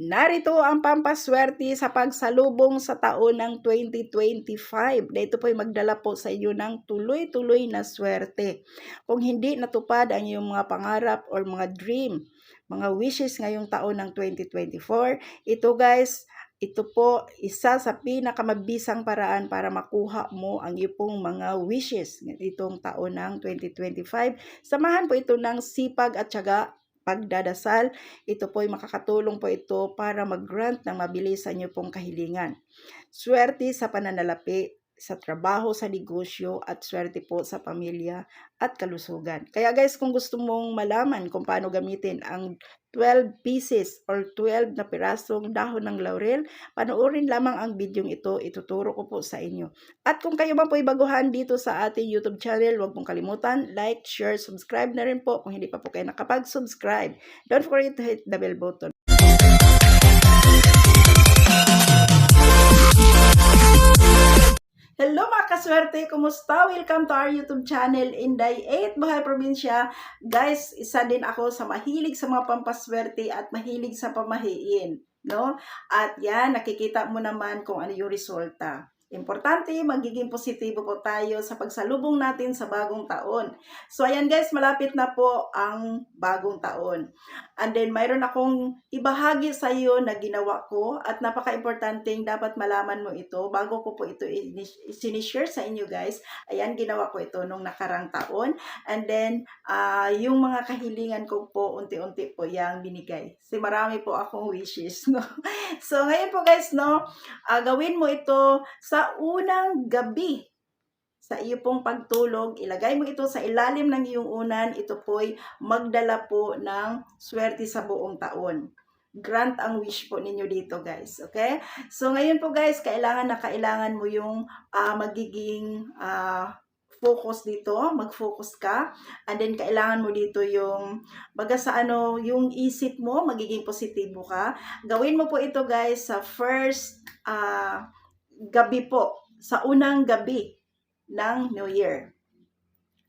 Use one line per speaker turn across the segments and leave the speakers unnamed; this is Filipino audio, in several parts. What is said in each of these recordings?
Narito ang pampaswerte sa pagsalubong sa taon ng 2025. Dito po ay magdala po sa iyo ng tuloy-tuloy na swerte. Kung hindi natupad ang iyong mga pangarap or mga dream, mga wishes ngayong taon ng 2024, ito guys, ito po isa sa pinakamabisang paraan para makuha mo ang iyong mga wishes itong taon ng 2025. Samahan po ito ng sipag at syaga pagdadasal. Ito po ay makakatulong po ito para mag-grant ng mabilis sa inyo pong kahilingan. Swerte sa pananalapi, sa trabaho, sa negosyo, at swerte po sa pamilya at kalusugan. Kaya guys, kung gusto mong malaman kung paano gamitin ang 12 pieces or 12 na pirasong dahon ng laurel, panoorin lamang ang bidyong ito, ituturo ko po sa inyo. At kung kayo man po ay baguhan dito sa ating YouTube channel, huwag mong kalimutan, like, share, subscribe na rin po kung hindi pa po kayo nakapag-subscribe. Don't forget to hit the bell button. Hello mga kaswerte! Kumusta? Welcome to our YouTube channel, Inday 8 Bahay Probinsya. Guys, isa din ako sa mahilig sa mga pampaswerte at mahilig sa pamahiin. No? At yan, nakikita mo naman kung ano yung resulta. Importante, magiging positibo po tayo sa pagsalubong natin sa bagong taon. So, ayan guys, malapit na po ang bagong taon. And then, mayroon akong ibahagi sa iyo na ginawa ko at napaka-importanting dapat malaman mo ito bago ko po ito sinishare sa inyo guys. Ayan, ginawa ko ito nung nakarang taon. And then, uh, yung mga kahilingan ko po, unti-unti po yung binigay. Kasi marami po akong wishes, no? so, ngayon po guys, no, uh, gawin mo ito sa unang gabi sa iyo pong pagtulog, ilagay mo ito sa ilalim ng iyong unan, ito po'y magdala po ng swerte sa buong taon. Grant ang wish po ninyo dito guys, okay? So ngayon po guys, kailangan na kailangan mo yung uh, magiging uh, focus dito, mag-focus ka. And then kailangan mo dito yung baga sa ano, yung isip mo magiging positibo ka. Gawin mo po ito guys sa first uh, gabi po, sa unang gabi ng New Year.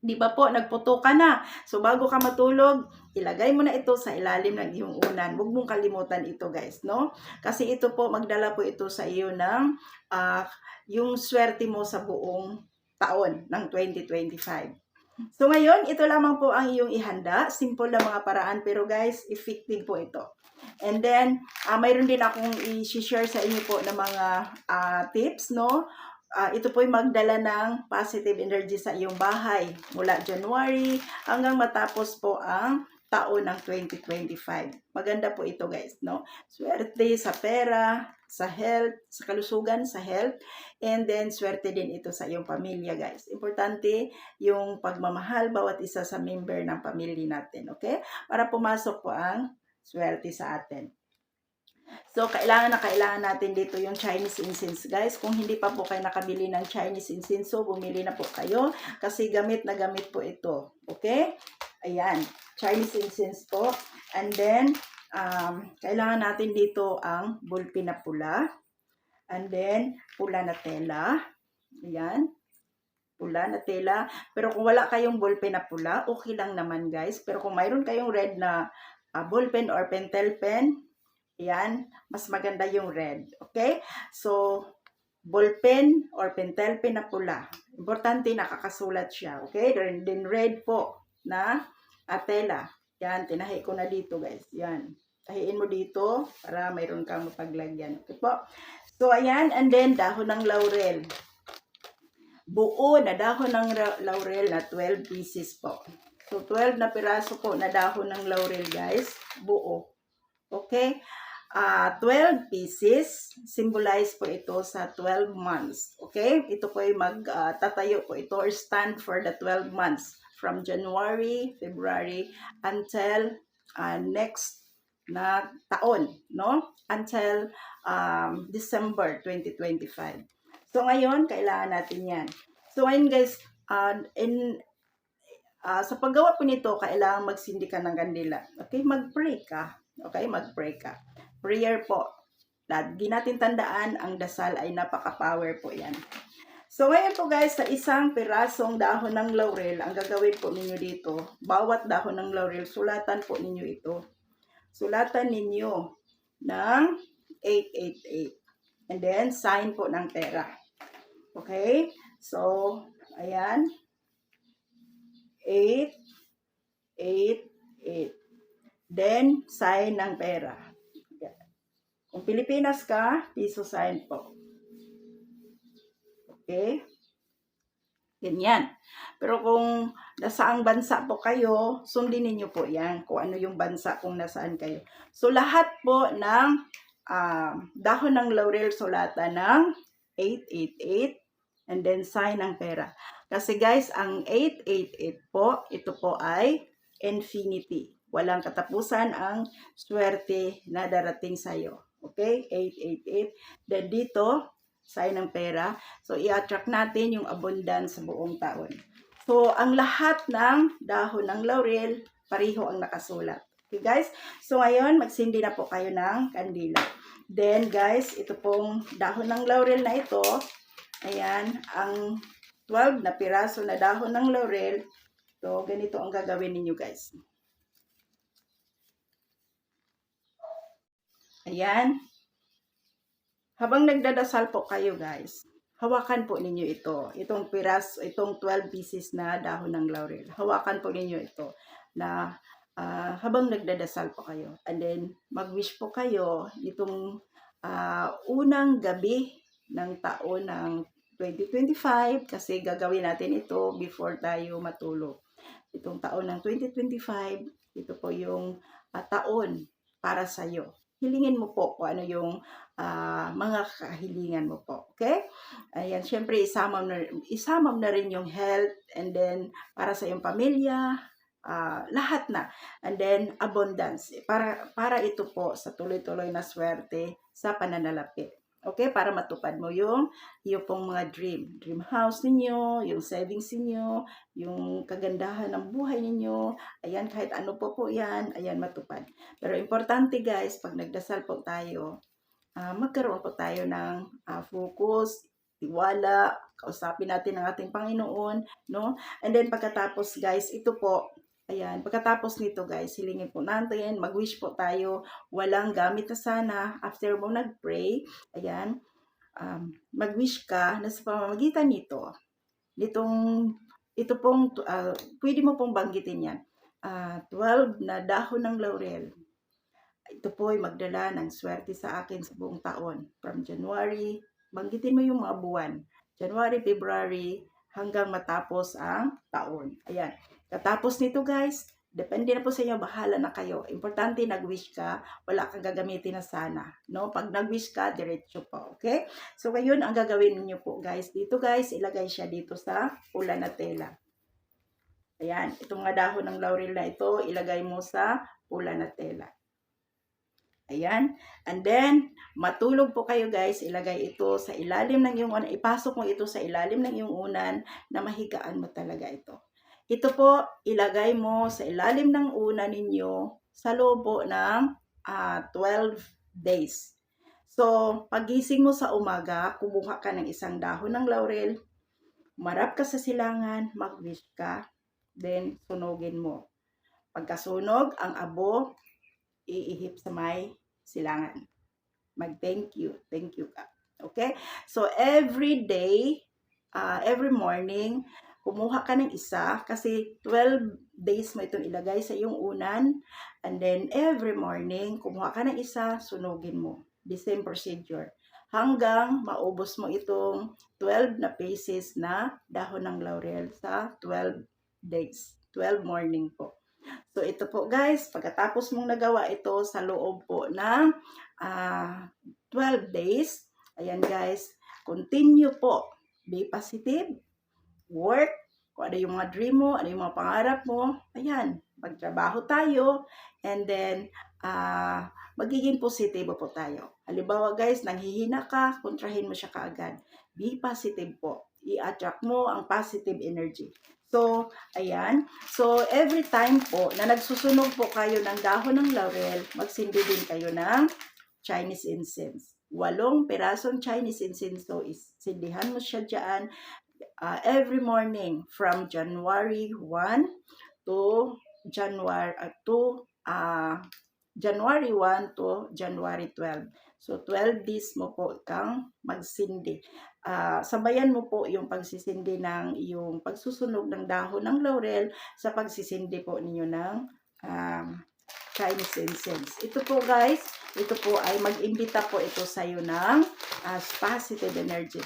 Di ba po, nagputo ka na. So, bago ka matulog, ilagay mo na ito sa ilalim ng iyong unan. Huwag mong kalimutan ito, guys, no? Kasi ito po, magdala po ito sa iyo ng uh, yung swerte mo sa buong taon ng 2025. So, ngayon, ito lamang po ang iyong ihanda. Simple na mga paraan, pero guys, effective po ito. And then, uh, mayroon din akong i-share sa inyo po ng mga uh, tips, no? Uh, ito po ay magdala ng positive energy sa iyong bahay mula January hanggang matapos po ang taon ng 2025. Maganda po ito guys, no? Swerte sa pera, sa health, sa kalusugan, sa health, and then swerte din ito sa iyong pamilya guys. Importante yung pagmamahal bawat isa sa member ng pamilya natin, okay? Para pumasok po ang swerte sa atin. So, kailangan na kailangan natin dito yung Chinese incense, guys. Kung hindi pa po kayo nakabili ng Chinese incense, so bumili na po kayo kasi gamit na gamit po ito. Okay? Ayan. Chinese incense po. And then, um, kailangan natin dito ang bulpi na pula. And then, pula na tela. Ayan. Pula na tela. Pero kung wala kayong bulpi na pula, okay lang naman, guys. Pero kung mayroon kayong red na uh, ballpen or pentel pen, yan, mas maganda yung red. Okay? So, ballpen or pentel pen na pula. Importante, nakakasulat siya. Okay? Then, then red po na atela. Yan, tinahi ko na dito guys. Yan. Tahiin mo dito para mayroon kang mapaglagyan. Okay po? So, ayan. And then, dahon ng laurel. Buo na dahon ng laurel na 12 pieces po. So, 12 na piraso po na dahon ng laurel, guys. Buo. Okay? Uh, ah, 12 pieces. Symbolize po ito sa 12 months. Okay? Ito po ay magtatayo uh, po ito or stand for the 12 months. From January, February, until uh, next na taon, no? Until um, December 2025. So, ngayon, kailangan natin yan. So, ngayon guys, uh, in Uh, sa paggawa po nito, kailangan magsindi ka ng kandila. Okay, mag-pray ka. Okay, mag-pray ka. Prayer po. Lagi natin tandaan, ang dasal ay napaka-power po yan. So, ngayon po guys, sa isang pirasong dahon ng laurel, ang gagawin po ninyo dito, bawat dahon ng laurel, sulatan po ninyo ito. Sulatan ninyo ng 888. And then, sign po ng pera. Okay? So, ayan. 8, 8, 8. Then, sign ng pera. Kung Pilipinas ka, piso sign po. Okay? Ganyan. Pero kung nasaang bansa po kayo, sundin ninyo po yan kung ano yung bansa kung nasaan kayo. So, lahat po ng ah, dahon ng laurel sulatan ng 888 and then sign ng pera. Kasi guys, ang 888 po, ito po ay infinity. Walang katapusan ang swerte na darating sa'yo. Okay? 888. Then dito, sign ng pera. So, i-attract natin yung abundance sa buong taon. So, ang lahat ng dahon ng laurel, pariho ang nakasulat. Okay, guys? So, ngayon, magsindi na po kayo ng kandila. Then, guys, ito pong dahon ng laurel na ito, ayan, ang 12 na piraso na dahon ng laurel, so, ganito ang gagawin ninyo, guys. Ayan. Habang nagdadasal po kayo, guys, hawakan po ninyo ito. Itong piras, itong 12 pieces na dahon ng laurel. Hawakan po ninyo ito na ah, habang nagdadasal po kayo. And then, mag-wish po kayo itong ah, unang gabi ng taon ng 2025 kasi gagawin natin ito before tayo matulog. Itong taon ng 2025, ito po yung ah, taon para sa iyo. Hilingin mo po kung ano yung ah, mga kahilingan mo po. Okay? Ayan, syempre isama mo na, isama mo na rin yung health and then para sa iyong pamilya, ah, lahat na. And then abundance. Para para ito po sa tuloy-tuloy na swerte sa pananalapi. Okay? Para matupad mo yung yung pong mga dream. Dream house ninyo, yung savings ninyo, yung kagandahan ng buhay ninyo. Ayan, kahit ano po po yan, ayan, matupad. Pero importante guys, pag nagdasal po tayo, ah, magkaroon po tayo ng ah, focus, tiwala, kausapin natin ang ating Panginoon, no? And then pagkatapos guys, ito po, ayan, pagkatapos nito guys, hilingin po natin, mag-wish po tayo, walang gamit na sana, after mo nag-pray, ayan, um, mag-wish ka na sa pamamagitan nito, nitong, ito pong, ah, pwede mo pong banggitin yan, ah, 12 na dahon ng laurel, ito po ay magdala ng swerte sa akin sa buong taon. From January, banggitin mo yung mga buwan. January, February, hanggang matapos ang taon. Ayan. Katapos nito guys, depende na po sa inyo, bahala na kayo. Importante nag-wish ka, wala kang gagamitin na sana. No? Pag nag-wish ka, diretso po. Okay? So ngayon, ang gagawin niyo po guys, dito guys, ilagay siya dito sa pula na tela. Ayan, itong dahon ng laurel na ito, ilagay mo sa pula na tela. Ayan. And then, matulog po kayo guys. Ilagay ito sa ilalim ng iyong unan. Ipasok mo ito sa ilalim ng iyong unan na mahigaan mo talaga ito. Ito po, ilagay mo sa ilalim ng unan ninyo sa lobo ng ah, 12 days. So, pagising mo sa umaga, kumuha ka ng isang dahon ng laurel, marap ka sa silangan, mag-wish ka, then sunugin mo. Pagkasunog, ang abo, iihip sa may silangan. Mag-thank you. Thank you ka. Okay? So, every day, uh, every morning, kumuha ka ng isa kasi 12 days mo itong ilagay sa iyong unan. And then, every morning, kumuha ka ng isa, sunugin mo. The same procedure. Hanggang maubos mo itong 12 na pieces na dahon ng laurel sa 12 days. 12 morning po. So ito po guys, pagkatapos mong nagawa ito sa loob po ng ah, 12 days, ayan guys, continue po. Be positive, work, kung ano yung mga dream mo, ano yung mga pangarap mo, ayan, magtrabaho tayo, and then, ah, magiging positibo po tayo. Halimbawa guys, nanghihina ka, kontrahin mo siya kaagad. Be positive po. I-attract mo ang positive energy. So, ayan. So, every time po na nagsusunog po kayo ng dahon ng laurel, magsindi din kayo ng Chinese incense. Walong pirasong Chinese incense. So, is, sindihan mo siya dyan uh, every morning from January 1 to January uh, to uh, January 1 to January 12. So 12 days mo po kang magsindi. Ah, sabayan mo po yung pagsisindi ng yung pagsusunog ng dahon ng laurel sa pagsisindi po ninyo ng um, Chinese incense. Ito po guys, ito po ay mag-imbita po ito sa iyo ng as positive energy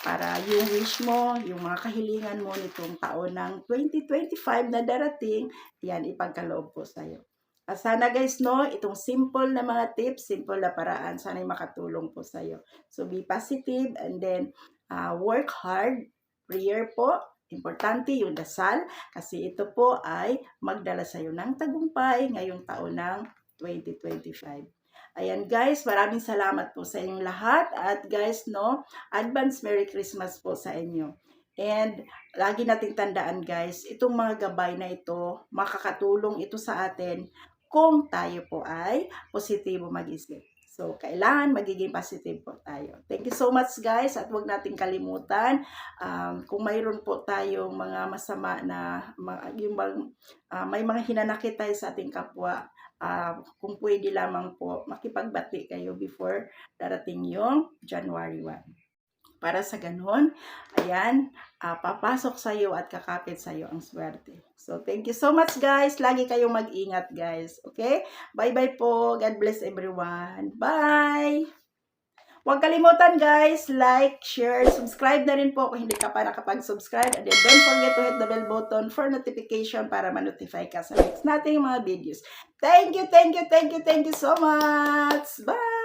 para yung wish mo, yung mga kahilingan mo nitong taon ng 2025 na darating, yan ipagkaloob po sa iyo. At sana guys, no, itong simple na mga tips, simple na paraan, sana makatulong po sa iyo. So be positive and then uh, work hard, prayer po, importante yung dasal kasi ito po ay magdala sa iyo ng tagumpay ngayong taon ng 2025. Ayan guys, maraming salamat po sa inyong lahat at guys no, advance Merry Christmas po sa inyo. And lagi nating tandaan guys, itong mga gabay na ito, makakatulong ito sa atin kung tayo po ay positibo mag-isip. So, kailangan magiging positive po tayo. Thank you so much guys at huwag nating kalimutan um, kung mayroon po tayong mga masama na ma- yung ah, may mga hinanakit tayo sa ating kapwa, ah, kung pwede lamang po makipagbati kayo before darating yung January 1. Para sa ganun, ayan, ah, papasok sa iyo at kakapit sa iyo ang swerte. So, thank you so much guys. Lagi kayong mag-ingat guys. Okay? Bye-bye po. God bless everyone. Bye! Huwag kalimutan guys, like, share, subscribe na rin po kung hindi ka pa nakapag-subscribe. And then don't forget to hit the bell button for notification para ma-notify ka sa next nating mga videos. Thank you, thank you, thank you, thank you so much. Bye!